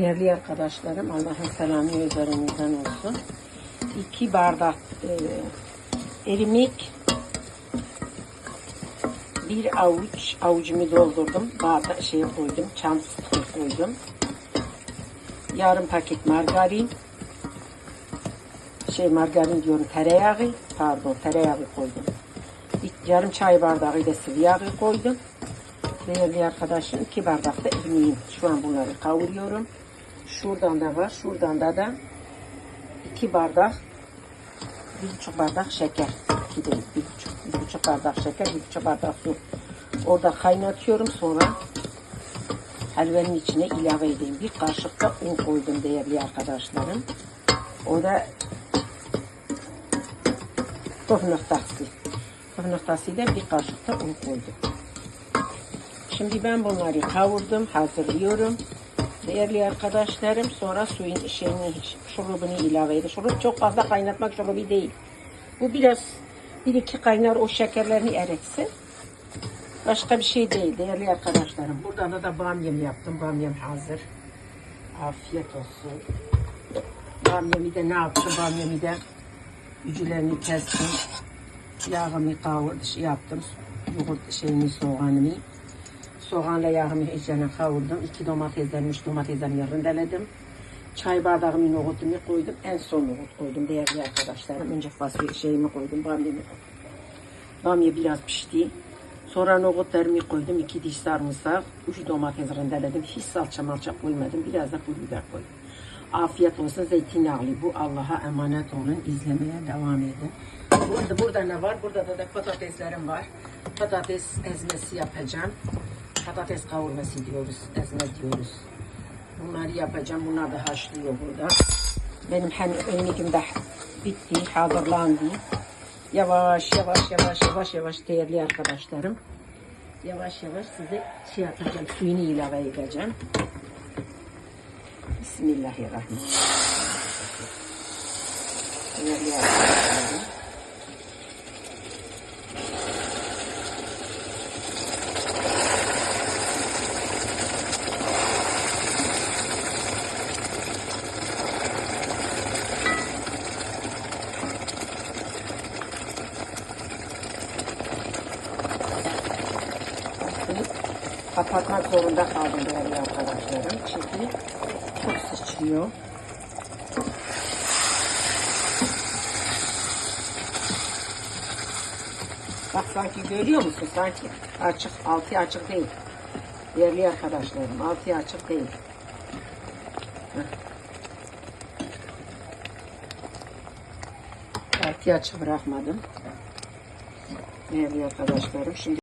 Değerli arkadaşlarım, Allah'ın selamı üzerinizden olsun. İki bardak e, erimik, bir avuç avucumu doldurdum. Bardak şeye koydum, çam koydum. Yarım paket margarin, şey margarin diyorum tereyağı, pardon tereyağı koydum. Bir yarım çay bardağı da sıvı yağ koydum. Değerli arkadaşım iki bardak da irmiğim. Şu an bunları kavuruyorum. Şuradan da var. Şuradan da da iki bardak bir buçuk bardak şeker. İki değil, bir buçuk, bir buçuk bardak şeker, bir buçuk bardak su. Orada kaynatıyorum sonra helvanın içine ilave edeyim. Bir kaşık da un koydum değerli arkadaşlarım. O da püf noktası. Püf noktasıyla bir kaşık da un koydum. Şimdi ben bunları kavurdum, hazırlıyorum. Değerli arkadaşlarım sonra suyun şeyini, şurubunu ilave edin. Şurup çok fazla kaynatmak şurubu değil. Bu biraz bir iki kaynar o şekerlerini eritsin. Başka bir şey değil değerli arkadaşlarım. Burada da, da bamyam yaptım. Bamyam hazır. Afiyet olsun. Bamyamı da ne yaptım? Bamyamı da ucularını kestim. Yağımı kavurdu, şey yaptım. Yoğurt şeyini, soğanımı. Soğanla yağımı içine kavurdum. İki domatesden, üç domatesden rendeledim. Çay bardağımı nohutumu koydum. En son nohut koydum değerli arkadaşlarım. Önce fasulye şeyimi koydum. Bamyamı koydum. Bamya biraz pişti. Sonra nohutlarımı koydum. iki diş sarımsak. Üç domates rendeledim. Hiç salça malça koymadım. Biraz da pul biber koydum. Afiyet olsun zeytinyağlı bu. Allah'a emanet olun. İzlemeye devam edin. Burada, burada ne var? Burada da, da patateslerim var. Patates ezmesi yapacağım. Patates kavurması diyoruz. Ezme diyoruz. Bunları yapacağım. Bunlar da haşlıyor burada. Benim hem önlüğüm de bitti, hazırlandı. Yavaş yavaş yavaş yavaş yavaş değerli arkadaşlarım. Yavaş yavaş size şey yapacağım. Suyunu ilave edeceğim. Bismillahirrahmanirrahim. Değerli arkadaşlarım. Kapatmak zorunda kaldım değerli arkadaşlarım. Çünkü çok sıçrıyor. Bak sanki görüyor musun? Sanki açık, altı açık değil. Değerli arkadaşlarım, altı açık değil. Altı açık bırakmadım. Değerli arkadaşlarım, şimdi